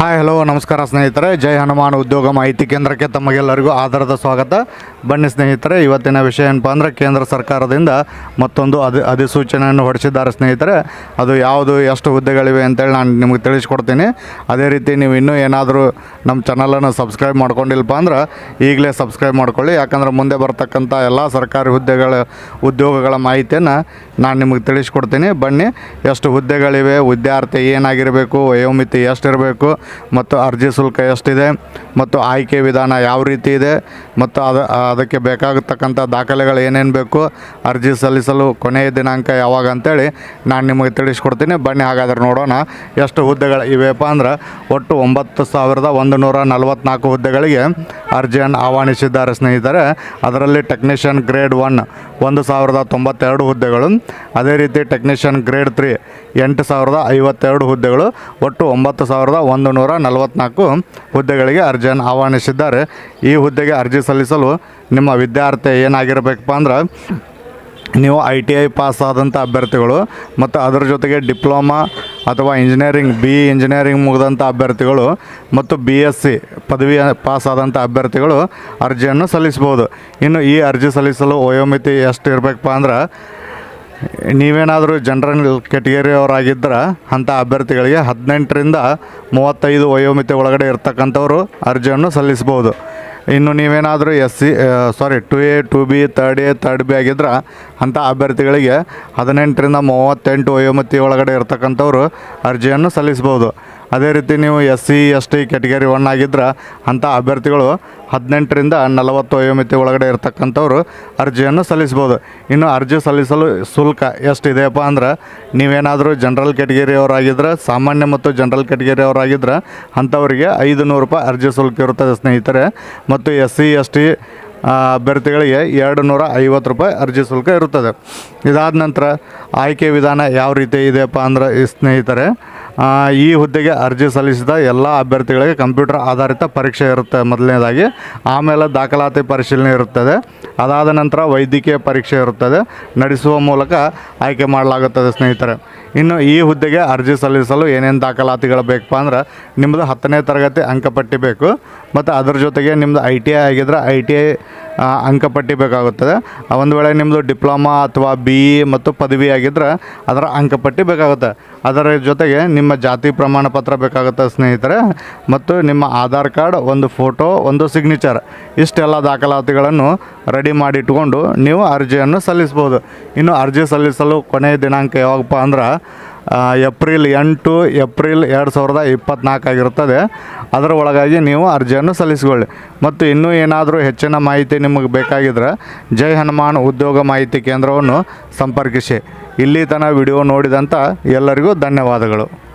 Hi hello ನಮಸ್ಕಾರ ಸ್ನೇಹಿತರೆ. ಜೈ ಹನುಮಾನ್ ಉದ್ಯೋಗ ಮಾಹಿತಿ ಕೇಂದ್ರಕ್ಕೆ ತಮಗೆಲ್ಲರಿಗೂ ಆಧಾರದ ಸ್ವಾಗತ. ಬನ್ನಿ ಸ್ನೇಹಿತರೆ, ಇವತ್ತಿನ ವಿಷಯ ಏನಪ್ಪ ಅಂದರೆ ಕೇಂದ್ರ ಸರ್ಕಾರದಿಂದ ಮತ್ತೊಂದು ಅಧಿ, ಅಧಿಸೂಚನೆಯನ್ನು ಹೊರಡಿಸಿದ್ದಾರೆ ಸ್ನೇಹಿತರೆ. ಅದು ಯಾವುದು, ಎಷ್ಟು ಹುದ್ದೆಗಳಿವೆ ಅಂತೇಳಿ ನಾನು ನಿಮಗೆ ತಿಳಿಸ್ಕೊಡ್ತೀನಿ. ಅದೇ ರೀತಿ ನೀವು ಇನ್ನೂ ಏನಾದರೂ ನಮ್ಮ ಚಾನಲನ್ನು ಸಬ್ಸ್ಕ್ರೈಬ್ ಮಾಡ್ಕೊಂಡಿಲ್ಲಪ್ಪ ಅಂದ್ರೆ ಈಗಲೇ ಸಬ್ಸ್ಕ್ರೈಬ್ ಮಾಡ್ಕೊಳ್ಳಿ. ಯಾಕಂದ್ರೆ ಮುಂದೆ ಬರ್ತಕ್ಕಂಥ ಎಲ್ಲ ಸರ್ಕಾರಿ ಹುದ್ದೆಗಳ, ಉದ್ಯೋಗಗಳ ಮಾಹಿತಿಯನ್ನು ನಾನು ನಿಮಗೆ ತಿಳಿಸ್ಕೊಡ್ತೀನಿ. ಬನ್ನಿ, ಎಷ್ಟು ಹುದ್ದೆಗಳಿವೆ, ವಿದ್ಯಾರ್ಥಿ ಏನಾಗಿರಬೇಕು, ವಯೋಮಿತಿ ಎಷ್ಟಿರಬೇಕು ಮತ್ತು ಅರ್ಜಿ ಶುಲ್ಕ ಎಷ್ಟಿದೆ ಮತ್ತು ಆಯ್ಕೆ ವಿಧಾನ ಯಾವ ರೀತಿ ಇದೆ ಮತ್ತು ಅದ, ಅದಕ್ಕೆ ಬೇಕಾಗತಕ್ಕಂಥ ದಾಖಲೆಗಳು ಏನೇನು ಬೇಕು, ಅರ್ಜಿ ಸಲ್ಲಿಸಲು ಕೊನೆಯ ದಿನಾಂಕ ಯಾವಾಗ ಅಂತೇಳಿ ನಾನು ನಿಮಗೆ ತಿಳಿಸ್ಕೊಡ್ತೀನಿ. ಬನ್ನಿ, ಹಾಗಾದ್ರೆ ನೋಡೋಣ ಎಷ್ಟು ಹುದ್ದೆಗಳು ಇವೆಯಪ್ಪ ಅಂದ್ರೆ ಒಟ್ಟು ಒಂಬತ್ತು ಸಾವಿರದ ಒಂದು ನೂರ ನಲವತ್ತ್ನಾಲ್ಕು ಹುದ್ದೆಗಳಿಗೆ ಅರ್ಜಿಯನ್ನು ಆಹ್ವಾನಿಸಿದ್ದಾರೆ ಸ್ನೇಹಿತರೆ. ಅದರಲ್ಲಿ ಟೆಕ್ನಿಷಿಯನ್ ಗ್ರೇಡ್ ಒನ್ ಒಂದು ಸಾವಿರದ ತೊಂಬತ್ತೆರಡು ಹುದ್ದೆಗಳು. ಅದೇ ರೀತಿ ಟೆಕ್ನಿಷಿಯನ್ ಗ್ರೇಡ್ ತ್ರೀ ಎಂಟು ಸಾವಿರದ ಐವತ್ತೆರಡು ಹುದ್ದೆಗಳು. ಒಟ್ಟು ಒಂಬತ್ತು ಸಾವಿರದ ಒಂದು ನೂರ ನಲವತ್ತ್ನಾಲ್ಕು ಹುದ್ದೆಗಳಿಗೆ ಅರ್ಜಿಯನ್ನು ಆಹ್ವಾನಿಸಿದ್ದಾರೆ. ಈ ಹುದ್ದೆಗೆ ಅರ್ಜಿ ಸಲ್ಲಿಸಲು ನಿಮ್ಮ ವಿದ್ಯಾರ್ಥಿ ಏನಾಗಿರಬೇಕಪ್ಪ ಅಂದ್ರೆ, ನೀವು ಐ ಟಿ ಐ ಪಾಸ್ ಆದಂಥ ಅಭ್ಯರ್ಥಿಗಳು ಮತ್ತು ಅದರ ಜೊತೆಗೆ ಡಿಪ್ಲೊಮಾ ಅಥವಾ ಇಂಜಿನಿಯರಿಂಗ್ ಬಿ ಇಂಜಿನಿಯರಿಂಗ್ ಮುಗಿದಂಥ ಅಭ್ಯರ್ಥಿಗಳು ಮತ್ತು ಬಿ ಎಸ್ ಸಿ ಪದವಿ ಪಾಸ್ ಆದಂಥ ಅಭ್ಯರ್ಥಿಗಳು ಅರ್ಜಿಯನ್ನು ಸಲ್ಲಿಸ್ಬೋದು ಇನ್ನು ಈ ಅರ್ಜಿ ಸಲ್ಲಿಸಲು ವಯೋಮಿತಿ ಎಷ್ಟು ಇರಬೇಕಪ್ಪ ಅಂದ್ರೆ, ನೀವೇನಾದರೂ ಜನರಲ್ ಕೆಟಗರಿಯವರಾಗಿದ್ದರೆ ಅಂಥ ಅಭ್ಯರ್ಥಿಗಳಿಗೆ ಹದಿನೆಂಟರಿಂದ ಮೂವತ್ತೈದು ವಯೋಮಿತಿ ಒಳಗಡೆ ಇರ್ತಕ್ಕಂಥವರು ಅರ್ಜಿಯನ್ನು ಸಲ್ಲಿಸ್ಬೋದು ಇನ್ನು ನೀವೇನಾದರೂ S C sorry two A two B third A third B ಆಗಿದ್ರೆ ಅಂಥ ಅಭ್ಯರ್ಥಿಗಳಿಗೆ ಹದಿನೆಂಟರಿಂದ ಮೂವತ್ತೆಂಟು ವಯೋಮತಿ ಒಳಗಡೆ ಇರ್ತಕ್ಕಂಥವ್ರು ಅರ್ಜಿಯನ್ನು ಸಲ್ಲಿಸ್ಬೋದು ಅದೇ ರೀತಿ ನೀವು S C, S T category one ಆಗಿದ್ರೆ ಅಂಥ ಅಭ್ಯರ್ಥಿಗಳು ಹದಿನೆಂಟರಿಂದ ನಲವತ್ತು ವಯೋಮಿತಿ ಒಳಗಡೆ ಇರ್ತಕ್ಕಂಥವ್ರು ಅರ್ಜಿಯನ್ನು ಸಲ್ಲಿಸ್ಬೋದು. ಇನ್ನು ಅರ್ಜಿ ಸಲ್ಲಿಸಲು ಶುಲ್ಕ ಎಷ್ಟಿದೆಯಪ್ಪ ಅಂದ್ರೆ, ನೀವೇನಾದರೂ ಜನರಲ್ ಕೆಟಗರಿಯವರಾಗಿದ್ದರೆ ಸಾಮಾನ್ಯ ಮತ್ತು ಜನರಲ್ ಕೆಟಗರಿಯವರಾಗಿದ್ದರೆ ಅಂಥವರಿಗೆ ಐದು ನೂರು ರೂಪಾಯಿ ಅರ್ಜಿ ಶುಲ್ಕ ಇರುತ್ತದೆ ಸ್ನೇಹಿತರೆ. ಮತ್ತು ಎಸ್ ಸಿ, ಎಸ್ ಟಿ ಅಭ್ಯರ್ಥಿಗಳಿಗೆ ಎರಡು ನೂರ ಐವತ್ತು ರೂಪಾಯಿ ಅರ್ಜಿ ಶುಲ್ಕ ಇರುತ್ತದೆ. ಇದಾದ ನಂತರ ಆಯ್ಕೆ ವಿಧಾನ ಯಾವ ರೀತಿ ಇದೆಯಪ್ಪ ಅಂದ್ರೆ ಸ್ನೇಹಿತರೆ ಈ ಹುದ್ದೆಗೆ ಅರ್ಜಿ ಸಲ್ಲಿಸಿದ ಎಲ್ಲ ಅಭ್ಯರ್ಥಿಗಳಿಗೆ ಕಂಪ್ಯೂಟರ್ ಆಧಾರಿತ ಪರೀಕ್ಷೆ ಇರುತ್ತೆ ಮೊದಲನೇದಾಗಿ. ಆಮೇಲೆ ದಾಖಲಾತಿ ಪರಿಶೀಲನೆ ಇರುತ್ತದೆ. ಅದಾದ ನಂತರ ವೈದ್ಯಕೀಯ ಪರೀಕ್ಷೆ ಇರುತ್ತದೆ. ನಡೆಸುವ ಮೂಲಕ ಆಯ್ಕೆ ಮಾಡಲಾಗುತ್ತದೆ ಸ್ನೇಹಿತರೆ. ಇನ್ನು ಈ ಹುದ್ದೆಗೆ ಅರ್ಜಿ ಸಲ್ಲಿಸಲು ಏನೇನು ದಾಖಲಾತಿಗಳು ಬೇಕಪ್ಪ ಅಂದ್ರೆ ನಿಮ್ಮದು ಹತ್ತನೇ ತರಗತಿ ಅಂಕಪಟ್ಟಿ ಬೇಕು. ಮತ್ತು ಅದರ ಜೊತೆಗೆ ನಿಮ್ಮದು ಐ ಟಿ ಐ ಆಗಿದ್ರೆ ಐ ಟಿ ಐ ಅಂಕಪಟ್ಟಿ ಬೇಕಾಗುತ್ತದೆ. ಒಂದು ವೇಳೆ ನಿಮ್ಮದು ಡಿಪ್ಲೊಮಾ ಅಥವಾ ಬಿ ಇ ಮತ್ತು ಪದವಿ ಆಗಿದ್ದರೆ ಅದರ ಅಂಕಪಟ್ಟಿ ಬೇಕಾಗುತ್ತೆ. ಅದರ ಜೊತೆಗೆ ನಿಮ್ಮ ಜಾತಿ ಪ್ರಮಾಣ ಪತ್ರ ಬೇಕಾಗುತ್ತೆ ಸ್ನೇಹಿತರೆ, ಮತ್ತು ನಿಮ್ಮ ಆಧಾರ್ ಕಾರ್ಡ್, ಒಂದು ಫೋಟೋ, ಒಂದು ಸಿಗ್ನೇಚರ್, ಇಷ್ಟೆಲ್ಲ ದಾಖಲಾತಿಗಳನ್ನು ರೆಡಿ ಮಾಡಿ ಇಟ್ಕೊಂಡು ನೀವು ಅರ್ಜಿಯನ್ನು ಸಲ್ಲಿಸ್ಬೋದು ಇನ್ನು ಅರ್ಜಿ ಸಲ್ಲಿಸಲು ಕೊನೆಯ ದಿನಾಂಕ ಯಾವಾಗಪ್ಪ ಅಂದ್ರೆ ಏಪ್ರಿಲ್ ಎಂಟು, ಏಪ್ರಿಲ್ ಎರಡು ಸಾವಿರದ ಇಪ್ಪತ್ತ್ನಾಲ್ಕಾಗಿರುತ್ತದೆ ಅದರ ಒಳಗಾಗಿ ನೀವು ಅರ್ಜಿಯನ್ನು ಸಲ್ಲಿಸಿಕೊಳ್ಳಿ. ಮತ್ತು ಇನ್ನೂ ಏನಾದರೂ ಹೆಚ್ಚಿನ ಮಾಹಿತಿ ನಿಮಗೆ ಬೇಕಾಗಿದ್ದರೆ ಜೈ ಹನುಮಾನ್ ಉದ್ಯೋಗ ಮಾಹಿತಿ ಕೇಂದ್ರವನ್ನು ಸಂಪರ್ಕಿಸಿ. ಇಲ್ಲಿ ತನಕ ವಿಡಿಯೋ ನೋಡಿದಂಥ ಎಲ್ಲರಿಗೂ ಧನ್ಯವಾದಗಳು.